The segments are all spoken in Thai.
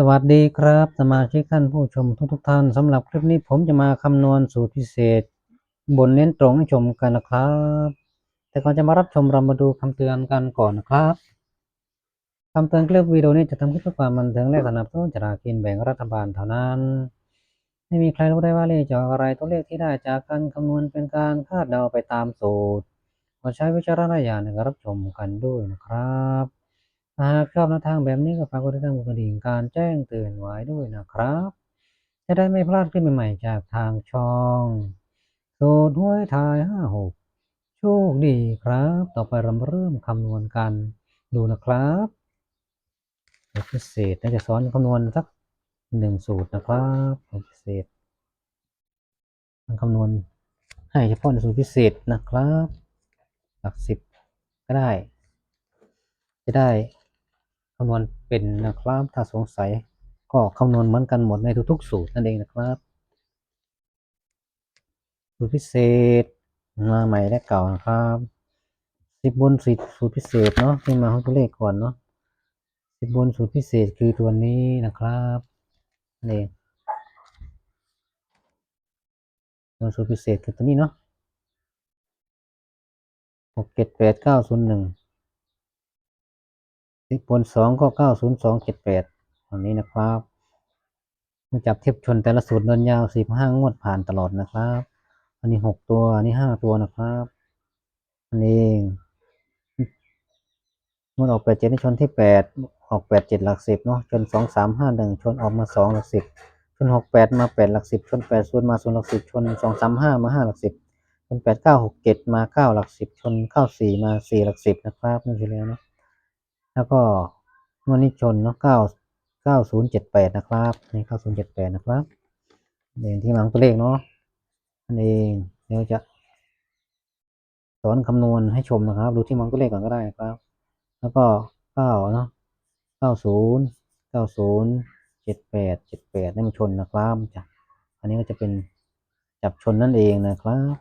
สวัสดีครับ สมาชิกท่านผู้ชมทุกทุกๆท่านสำหรับคลิปนี้ผมจะมาคำนวณสูตรพิเศษ บนเน้นตรงให้ชมกันนะครับ แต่ก่อนจะมารับชมเรามาดูคำเตือนกันก่อนนะครับคำเตือนคลิปวิดีโอนี้จะทำขึ้นเพื่อความบันเทิงและสนับสนุนจากกินแบ่งรัฐบาลเท่านั้น ไม่มีใครรู้ได้ว่าเลขจะออกอะไรตัวเลขที่ได้จากการคำนวณเป็นการคาดเดาไปตามสูตรขอใช้วิจารณญาณในการรับชมกันด้วยนะครับ หากชอบแนวทางแบบนี้ก็ฝากกดติดตามกดกระดิ่งการแจ้งเตือนไว้ด้วยนะครับ จะได้ไม่พลาดคลิปใหม่ๆจากทางช่องสูตรห้วยทายห้าหกโชคดีครับ ต่อไปเราเริ่มคำนวณกันดูนะครับพิเศษน่าจะสอนคำนวณสักหนึ่งสูตรนะครับพิเศษคำนวณให้เฉพาะในสูตรพิเศษนะครับ หลักสิบก็ได้ จะได้ คำนวณเป็นนะครับ ถ้าสงสัยก็คำนวณเหมือนกันหมดในทุกๆสูตรนั่นเองนะครับ สูตรพิเศษมาใหม่และเก่านะครับสิบบนสิบสูตรพิเศษเนาะที่มาของตัวเลขก่อนเนาะสิบบนสูตรพิเศษคือตัวนี้นะครับนี่บนสูตรพิเศษคือตัวนี้เนาะหกเจ็ดแปดเก้าศูนย์หนึ่ง สิบบนสองก็เก้าศูนย์สองเจ็ดแปดอันนี้นะครับมาจับเทียบชนแต่ละสูตรเดินยาวสิบห้างวดผ่านตลอดนะครับ อันนี้หกตัว อันนี้ห้าตัวนะครับ อันนี้งวดออกแปดเจ็ดชนที่แปดออกแปดเจ็ดหลักสิบเนาะชนสองสามห้าหนึ่งชนออกมาสองหลักสิบชนหกแปดมาแปดหลักสิบชนแปดศูนย์มาศูนย์หลักสิบชนสองสามห้ามาห้าหลักสิบชนแปดเก้าหกเจ็ดมาเก้าหลักสิบชนเข้าสี่มาสี่หลักสิบนะครับนี่คือแล้วเนาะ แล้วก็งวดนี้ชนเนาะเก้าเก้าศูนย์เจ็ดแปดนะครับนี่เก้าศูนย์เจ็ดแปดนะครับเองที่มาของตัวเลขเนาะอันเองเดี๋ยวจะสอนคำนวณให้ชมนะครับดูที่มาของตัวเลขก่อนก็ได้ครับ แล้วก็เก้าเนาะเก้าศูนย์เก้าศูนย์เจ็ดแปดเจ็ดแปดนี่มันชนนะครับจ้ะอันนี้ก็จะเป็นจับชนนั่นเองนะครับ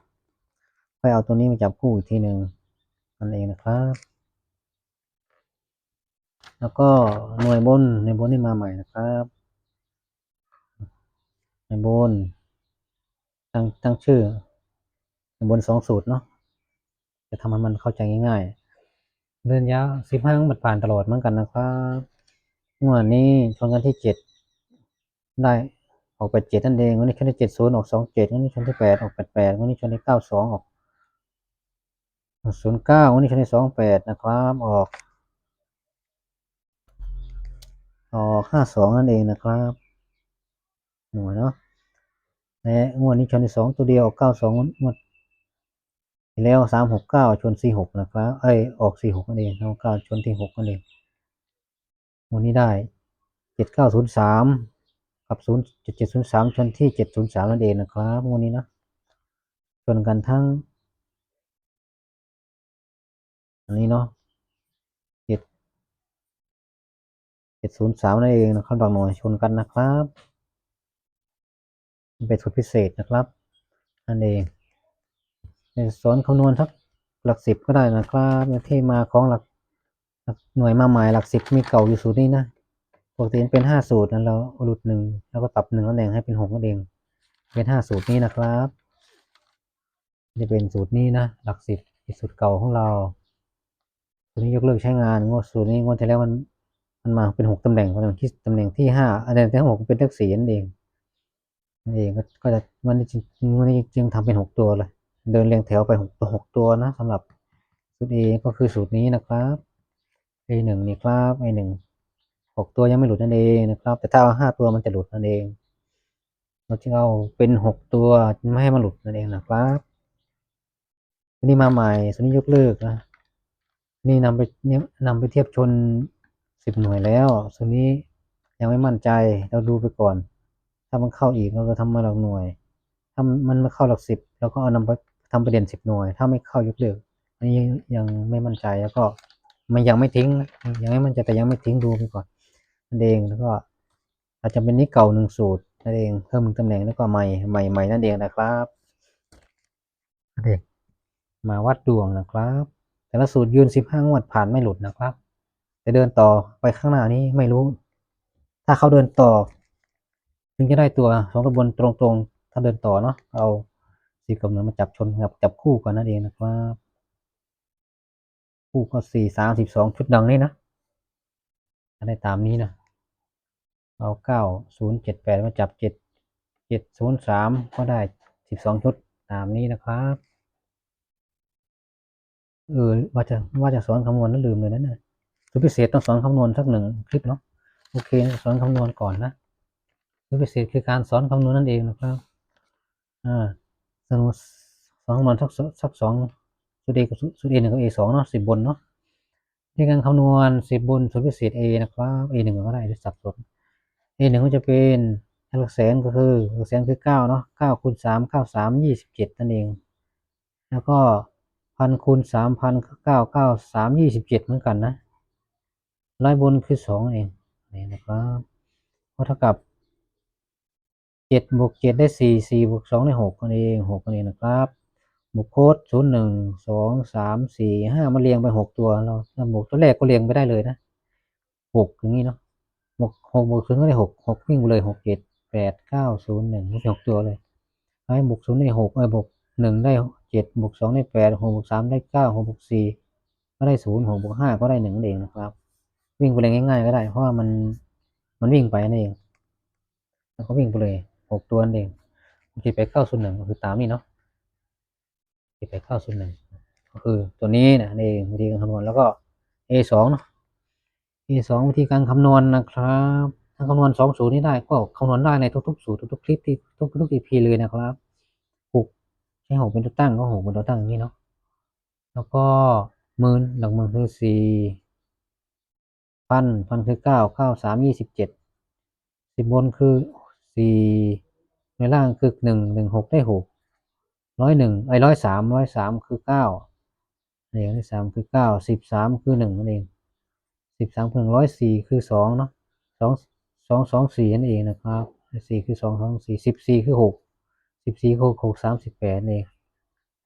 ไปเอาตัวนี้มาจับคู่อีกทีหนึ่งนั่นเองนะครับ แล้วก็หน่วยบนในบนที่มาใหม่นะครับในบนตั้งตั้งชื่อในบนสองสูตรเนาะจะทำให้มันเข้าใจง่ายๆ เดินยาวสิบห้าบัดผ่านตลอดเหมือนกันนะครับงวดนี้ชนกันที่เจ็ดได้ออกแปดเจ็ดนั่นเองวันนี้ชนที่เจ็ดศูนย์ออกสองเจ็ดวันนี้ชนที่แปดออกแปดแปดวันนี้ชนที่เก้าสองออกศูนย์เก้าวันนี้ชนที่สองแปดนะครับ ออก ออกห้าสองนั่นเองนะครับหน่วยเนาะและงวดนี้ชนที่สองตัวเดียวเก้าสองงวดที่แล้วสามหกเก้าชนสี่หกนะครับเอ้ยออกสี่หกนั่นเองแล้วเก้าชนที่หกนั่นเองงวดนี้ได้เจ็ดเก้าศูนย์สามกับศูนย์เจ็ดเจ็ดศูนย์สามชนที่เจ็ดศูนย์สามนั่นเองนะครับงวดนี้นะชนกันทั้งอันนี้เนาะเจ็ด เจ็ดศูนย์สามนั่นเองนะครับบางหน่วยชนกันนะครับเป็นสูตรพิเศษนะครับนั่นเองในสอนคำนวณสักหลักสิบก็ได้นะครับที่มาของหลักหน่วยมาใหม่หลักสิบมีเก่าอยู่สูตรนี้นะปกติเป็นห้าสูตรนั้นเราหลุดหนึ่งแล้วก็ปรับหนึ่งนั่นเองให้เป็นหกนั่นเอง เป็นห้าสูตรนี้นะครับจะเป็นสูตรนี้นะหลักสิบสูตรเก่าของเราสูตรนี้ยกเลิกใช้งานงวดสูตรนี้งวดที่แล้วมัน มันมาเป็นหกตำแหน่งตำแหน่งที่ตำแหน่งที่ห้าอันนี้ที่หกเป็นเลขสี่นั่นเองนั่นเองก็จะมันนี้จึงมันจึงทำเป็นหกตัวเลย เดินเรียงแถวไปหกตัวหกตัวนะสำหรับสูตร A ก็คือสูตรนี้นะครับ A หนึ่งนี่ครับ A หนึ่งหกตัวยังไม่หลุดนั่นเองนะครับ แต่ถ้าเอาห้าตัวมันจะหลุดนั่นเอง เราจึงเอาเป็นหกตัวไม่ให้มันหลุดนั่นเองนะครับนนี้มาใหม่ส่วนนี้ยกเลิกนะนี่นำไปนี่นำไปเทียบชน สิบหน่วยแล้วส่วนนี้ยังไม่มั่นใจเราดูไปก่อน ถ้ามันเข้าอีกเราก็ทำมาหลักหน่วย ถ้ามันไม่เข้าหลักสิบเราก็เอานำไปทำประเด็นสิบหน่วย ถ้าไม่เข้ายกเลิกอันนี้ยังไม่มั่นใจแล้วก็มันยังไม่ทิ้ง ยังไม่มั่นใจแต่ยังไม่ทิ้งดูไปก่อนนั่นเองแล้วก็อาจจะเป็นนี้เก่าหนึ่งสูตรนั่นเองเพิ่มหนึ่งตำแหน่งแล้วก็ใหม่ใหม่ใหม่นั่นเองนะครับนั่นเองมาวัดดวงนะครับ แต่ละสูตรยืนสิบห้างวดผ่านไม่หลุดนะครับ จะเดินต่อไปข้างหน้านี้ไม่รู้ ถ้าเขาเดินต่อ ถึงจะได้ตัวสองตัวบวนตรงๆ ถ้าเดินต่อเนาะเอาสี่กับหนึ่งมาจับชนกับจับคู่กันนั่นเองนะครับคู่ก็สี่สามสิบสองชุดดังนี้นะถ้าได้ตามนี้นะเอาเก้าศูนย์เจ็ดแปดมาจับเจ็ดเจ็ดศูนย์สามก็ได้สิบสองชุดตามนี้นะครับเออว่าจะว่าจะสอนคำนวณนั้นลืมเลยนะเนี่ย สูตรพิเศษต้องสอนคำนวณสักหนึ่งคลิปเนาะโอเคสอนคำนวณก่อนนะสูตรพิเศษคือการสอนคำนวณนั่นเองนะครับอ่าสอนสอนคำนวณสักสักสองสูตรเอกับสูตรเอหนึ่งกับเอสองเนาะสิบบนเนาะในการคำนวณสิบบนสูตรพิเศษ a นะครับ a หนึ่งก็ได้หรือสับสน a หนึ่งก็จะเป็นหลักแสนก็คือหลักแสนคือเก้าเนาะเก้าคูณสามเก้าสามยี่สิบเจ็ดนั่นเอง แล้วก็พันคูณสามพันเก้าเก้าสามยี่สิบเจ็ดเหมือนกันนะ ร้อยบนคือสองเองนี่นะครับก็เท่ากับเจ็ดบวกเจ็ดได้สี่สี่บวกสองได้หกนั่นเองหกนั่นเองนะครับบวกโค้ดศูนย์หนึ่งสองสามสี่ห้ามาเรียงไปหกตัวเราถ้าบวกตัวแรกก็เรียงไปได้เลยนะหกอย่างนี้เนาะบวกหกบวกศูนย์ก็ได้หกหกวิ่งไปเลยหกเจ็ดแปดเก้าศูนย์หนึ่งหกตัวเลยให้บวกศูนย์ได้หกเออบวกหนึ่งได้เจ็ดบวกสองได้แปดหกบวกสามได้เก้าหกบวกสี่ก็ได้ศูนย์หกบวกห้าก็ได้หนึ่งนั่นเองนะครับ วิ่งไปเลยง่ายๆก็ได้ เพราะว่ามันมันวิ่งไปนั่นเองแล้วก็วิ่งไปเลยหกตัวนั่นเองขีดไปเก้าศูนย์หนึ่งก็คือตามนี้เนาะขีไปเก้าศูนย์หนึ่งก็คือตัวนี้นะนี่เองวิธีการคำนวณแล้วก็ a สองเนาะ a สองวิธีการคำนวณนะครับถ้าคำนวณสองสูตรนี้ได้ก็คำนวณได้ในทุกๆสูตรทุกๆคลิปที่ทุกๆ EP เลยนะครับหกใช้หกเป็นตัวตั้งก็หกเป็นตัวตั้งอย่างนี้เนาะแล้วก็หมื่นหลักหมื่นคือสี่ พันพันคือเก้าเก้าสามยี่สิบเจ็ดสิบบนคือสี่ในล่างคือหนึ่งหนึ่งหกได้หกร้อยหนึ่งไอ้ร้อยสามร้อยสามคือเก้าเองที่สามคือเก้าสิบสามคือหนึ่งนั่นเองสิบสามคือหนึ่งร้อยสี่คือสองเนาะสองสองสองสี่นั่นเองนะครับสี่คือสองสองสี่สิบสี่คือหกสิบสี่คือหกสามสิบแปดเอง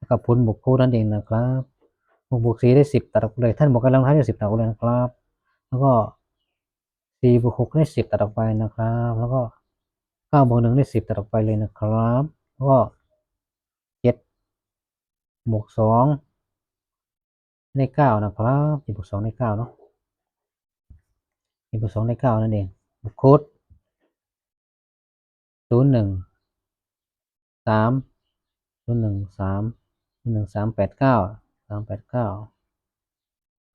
กับผลบวกคู่นั่นเองนะครับหกบวกสี่ได้สิบตัดออกเลยท่านบอกกำลังท้ายได้สิบตัดออกเลยนะครับ แล้วก็สี่บวกหกได้สิบตัดออกไปนะครับ แล้วก็เก้าบวกหนึ่งได้สิบตัดออกไปเลยนะครับ แล้วก็เจ็ดบวกสองได้เก้านะครับเจ็ดบวกสองได้เก้าเนาะเจ็ดบวกสองได้เก้านั่นเองบวกโค้ดศูนย์หนึ่งสามศูนย์หนึ่งสามศูนย์หนึ่งสามแปดเก้าสามแปดเก้า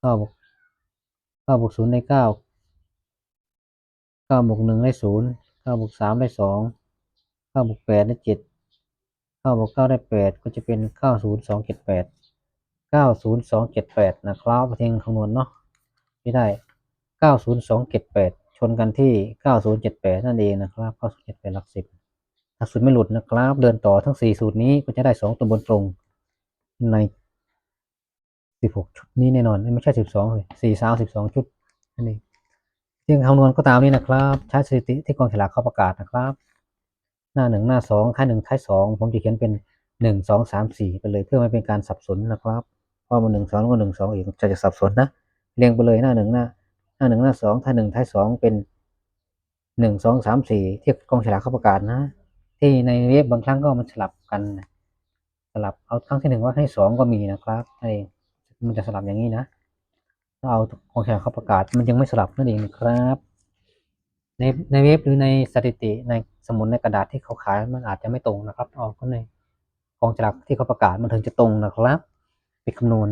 เก้าบวก เก้าบวกศูนย์ได้เก้าเก้าบวกหนึ่งได้ศูนย์เก้าบวกสามได้สองเก้าบวกแปดได้เจ็ดเก้าบวกเก้าได้แปดก็จะเป็นเก้าศูนย์สองเจ็ดแปดเก้าศูนย์สองเจ็ดแปดนะครับเพียงคำนวณเนาะไม่ได้เก้าศูนย์สองเจ็ดแปดชนกันที่เก้าศูนย์เจ็ดแปดนั่นเองนะครับเก้าศูนย์เจ็ดแปดหลักสิบหลักสูตรไม่หลุดนะครับ เดินต่อทั้งสี่สูตรนี้ก็จะได้สองตัวบนตรงใน สิบหกชุดนี้แน่นอนไม่ใช่สิบสองเลยสี่สามสิบสองชุดนั่นเองเรื่งคำนวณก็ตามนี้นะครับใช้สถิติที่กองฉลากเขาประกาศนะครับ หน้าหนึ่งหน้าสองท้ายหนึ่งท้ายสองผมจะเขียนเป็นหนึ่งสองสามสี่ไปเลยเพื่อไม่เป็นการสับสนนะครับเพราะมันหนึ่งสองแล้วก็หนึ่งสองอีกจะจะสับสนนะเรียงไปเลยหน้าหนึ่งหน้าหน้าหนึ่งหน้าสองท้ายหนึ่งท้ายสองเป็นหนึ่งสองสามสี่ที่กองฉลากเขาประกาศนะ ที่ในเว็บบางครั้งก็มันสลับกัน สลับเอาครั้งที่หนึ่งว่าให้สองก็มีนะครับนั่นเอง มันจะสลับอย่างนี้นะ ถ้าเอาของแข่งเขาประกาศมันยังไม่สลับนั่นเองนะครับ ในในเว็บหรือในสถิติในสมุดในกระดาษที่เขาขายมันอาจจะไม่ตรงนะครับ เอาก็ในกองฉลากที่เขาประกาศมันถึงจะตรงนะครับไปคำนวณ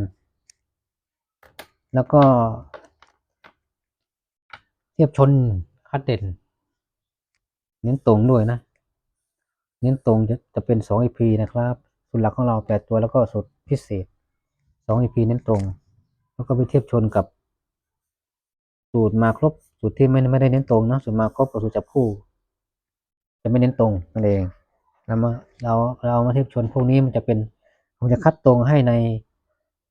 แล้วก็ เทียบชนคัดเด่น เน้นตรงด้วยนะ เน้นตรงจะจะเป็นสอง EP นะครับ สูตรหลักของเราแปดตัวแล้วก็สูตรพิเศษ สอง EP เน้นตรง แล้วก็ไปเทียบชนกับ สูตรมาครบสูตรที่ไม่ไม่ได้เน้นตรงนะสูตรมาครบกับสูตรจับคู่ จะไม่เน้นตรงนั่นเองเรามาเราเรามาเทียบชนพวกนี้มันจะเป็นผมจะคัดตรงให้ใน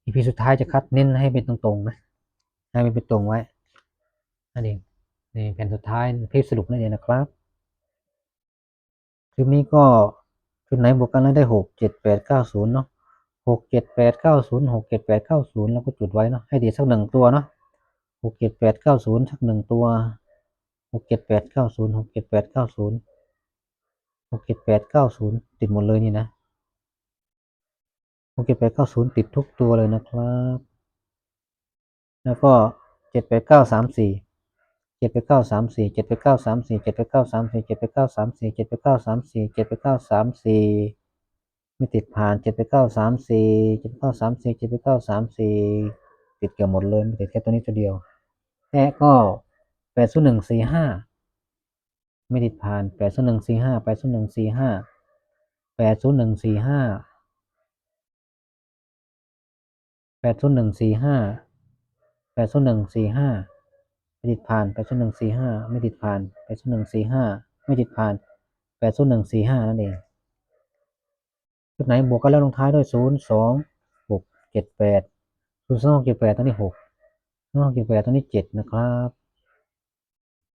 อีพีสุดท้ายจะคัดเน้นให้เป็นตรงๆนะให้มันเป็นตรงไว้นั่นเองในแผ่นสุดท้ายคลิปสรุปนั่นเองนะครับคลิปนี้ก็ชุดไหนบวกกันแล้วได้หกเจ็ดแปดเก้าศูนย์เนาะ หกเจ็ดแปดเก้าศูนย์หกเจ็ดแปดเก้าศูนย์แล้วก็จุดไว้เนาะให้ดีสักหนึ่งตัวเนาะหกเจ็ดแปดเก้าศูนย์สักหนึ่งตัวหกเจ็ดแปดเก้าศูนย์หกเจ็ดแปดเก้าศูนย์หกเจ็ดแปดเก้าศูนย์ติดหมดเลยนี่นะหกเจ็ดแปดเก้าศูนย์ติดทุกตัวเลยนะครับ แล้วก็เจ็ดแปดเก้าสามสี่เจ็ดแปดเก้าสามสี่เจ็ดแปดเก้าสามสี่เจ็ดแปดเก้าสามสี่เจ็ดแปดเก้าสามสี่เจ็ดแปดเก้าสามสี่เจ็ดแปดเก้าสามสี่ ไม่ติดผ่านเจ็ดแปเก้าสามสี่เจ็ดแปเก้าสามสี่เจ็ดแปเก้าสามสี่ติดเกือบหมดเลยไม่ติดแค่ตัวนี้ตัวเดียวแอะก็แปดศูนย์หนึ่งสี่ห้าไม่ติดผ่านแปดศูนย์หนึ่งสี่ห้าแปดศูนย์หนึ่งสี่ห้าแปดศูนย์หนึ่งสี่ห้าแปดศูนย์หนึ่งสี่ห้าแปดศูนย์หนึ่งสี่ห้าไม่ติดผ่านแปดศูนย์หนึ่งสี่ห้าไม่ติดผ่านแปดศูนย์หนึ่งสี่ห้าไม่ติดผ่านแปดศูนย์หนึ่งสี่ห้านั่นเอง ชุดไหนบวกกันแล้วลงท้ายด้วยศูนย์สองหกเจ็ดแปดศูนย์สองเจ็ดแปดตัวนี้หกสองเจ็ดแปดตัวนี้เจ็ดนะครับ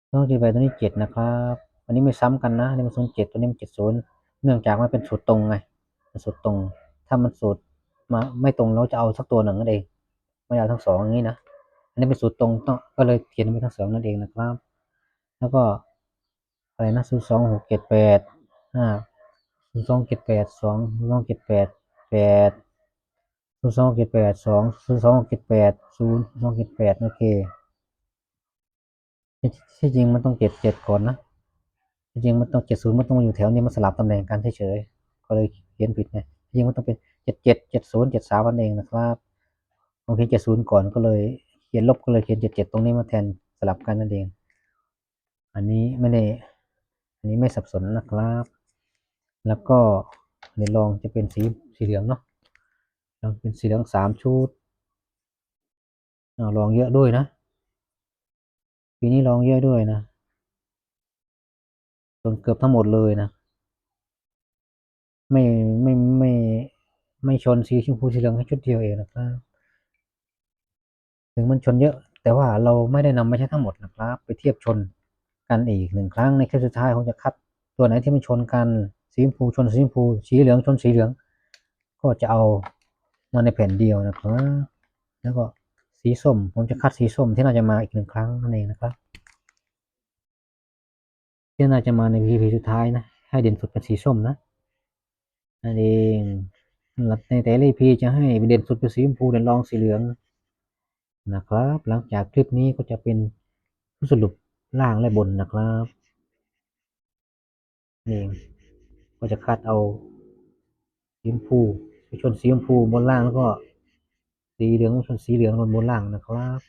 สองเจ็ดแปดตัวนี้เจ็ดนะครับอันนี้ไม่ซ้ำกันนะอันนี้มันศูนย์เจ็ดตัวนี้มันเจ็ดศูนย์เนื่องจากมันเป็นสูตรตรงไงเป็นสูตรตรง ถ้ามันสูตรมาไม่ตรงเราจะเอาสักตัวหนึ่งนั่นเอง ไม่เอาทั้งสองอย่างนี้นะอันนี้เป็นสูตรตรงต้องก็เลยเขียนไว้ทั้งสองนั่นเองนะครับ แล้วก็อะไรนะศูนย์สองหกเจ็ดแปดห้า ศูนย์สองเจ็ดแปดสองศูนย์สองเจ็ดแปดแปดศูนย์สองเจ็ดแปดสองศูนย์สองเจ็ดแปดศูนย์สองเจ็ดแปดโอเคที่จริงมันต้องเจ็ดเจ็ดก่อนนะที่จริงมันต้องเจ็ดศูนย์มันต้องอยู่แถวนี้มันสลับตำแหน่งกันเฉยๆก็เลยเขียนผิดไงที่จริงมันต้องเป็นเจ็ดเจ็ดเจ็ดศูนย์เจ็ดสามนั่นเองนะครับโอเคเจ็ดศูนย์ก่อนก็เลยเขียนลบก็เลยเขียนเจ็ดเจ็ดตรงนี้มาแทนสลับกันนั่นเอง อันนี้ไม่ได้อันนี้ไม่สับสนนะครับ แล้วก็ในรองจะเป็นสีสีเหลืองเนาะลองเป็นสีเหลืองสามชุดเอาลองเยอะด้วยนะปีนี้ลองเยอะด้วยนะจนเกือบทั้งหมดเลยนะ ไม่ไม่ไม่ไม่ชนสีชมพูสีเหลืองแค่ชุดเดียวเองนะครับถึงมันชนเยอะแต่ว่าเราไม่ได้นำมาใช้ทั้งหมดนะครับ ไปเทียบชนกันอีกหนึ่งครั้งในคลิปสุดท้ายผมจะคัดตัวไหนที่มันชนกัน สีชมพูชนสีชมพู สีเหลืองชนสีเหลือง ก็จะเอามาในแผ่นเดียวนะครับ แล้วก็สีส้ม ผมจะคัดสีส้มที่น่าจะมาอีกหนึ่งครั้งนั่นเองนะครับที่น่าจะมาใน EP สุดท้ายนะ ให้เด่นสุดเป็นสีส้มนะนั่นเองหรับในแต่ละ EP จะให้เด่นสุดเป็นสีชมพูเด่นรองสีเหลืองนะครับ หลังจากคลิปนี้ก็จะเป็นผู้สรุปล่างและบนนะครับนี่ ก็จะคัดเอาสีชมพูไปชนสีชมพูบนล่างแล้วก็สีเหลืองชนสีเหลืองบนบนล่างนะครับ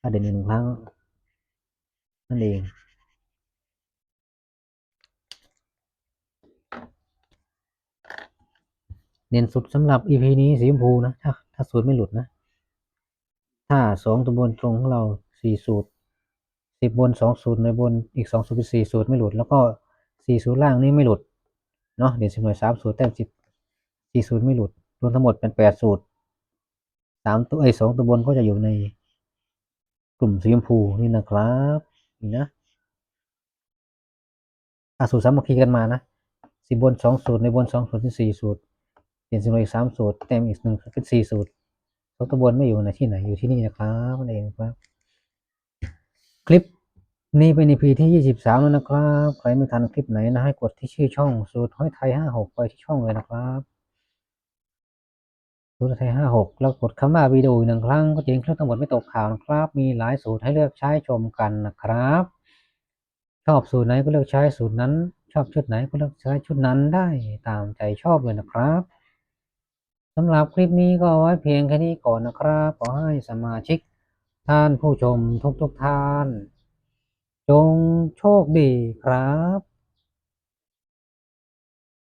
ถ้าเด่นหนึ่งครั้งนั่นเองเน้นสุดสำหรับ EP นี้สีชมพูนะถ้าถ้าสูตรไม่หลุดนะ ถ้าสองตัวบนตรงของเราสี่สูตรสิบบนสองสูตรในบนอีกสองสูตรเป็นสี่สูตรไม่หลุด แล้วก็สี่สูตรล่างนี่ไม่หลุด เนาะเด่นสิบหน่วยสามสูตรแต้มสิบสี่สูตรไม่หลุดรวมทั้งหมดเป็นแปดสูตรสามตัวไอ้สองตัวบนก็จะอยู่ในกลุ่มสีชมพูนี่นะครับนี่นะอาสูตรสามัคคีกันมานะสิบบนสองสูตรในบนสองสูตรเป็นสี่สูตรเด่นสิบหน่วยสามสูตรแต้มอีกหนึ่งเป็นสี่สูตรสองตัวบนไม่อยู่ในที่ไหนอยู่ที่นี่นะครับนั่นเองครับ คลิป นี้เป็น EP ที่ 23 แล้วนะครับ ใครไม่ทันคลิปไหนนะให้กดที่ชื่อช่องสูตรห้อยไทย 56 ไปที่ช่องเลยนะครับสูตรไทย 56 แล้วกดคำว่าวิดีโออีกหนึ่งครั้งก็จะเห็นคลิปทั้งหมดไม่ตกข่าวนะครับ มีหลายสูตรให้เลือกใช้ชมกันนะครับ ชอบสูตรไหนก็เลือกใช้สูตรนั้น ชอบชุดไหนก็เลือกใช้ชุดนั้นได้ตามใจชอบเลยนะครับสำหรับคลิปนี้ก็ไว้เพียงแค่นี้ก่อนนะครับขอให้สมาชิกท่านผู้ชมทุกๆทท่าน จงโชคดีครับ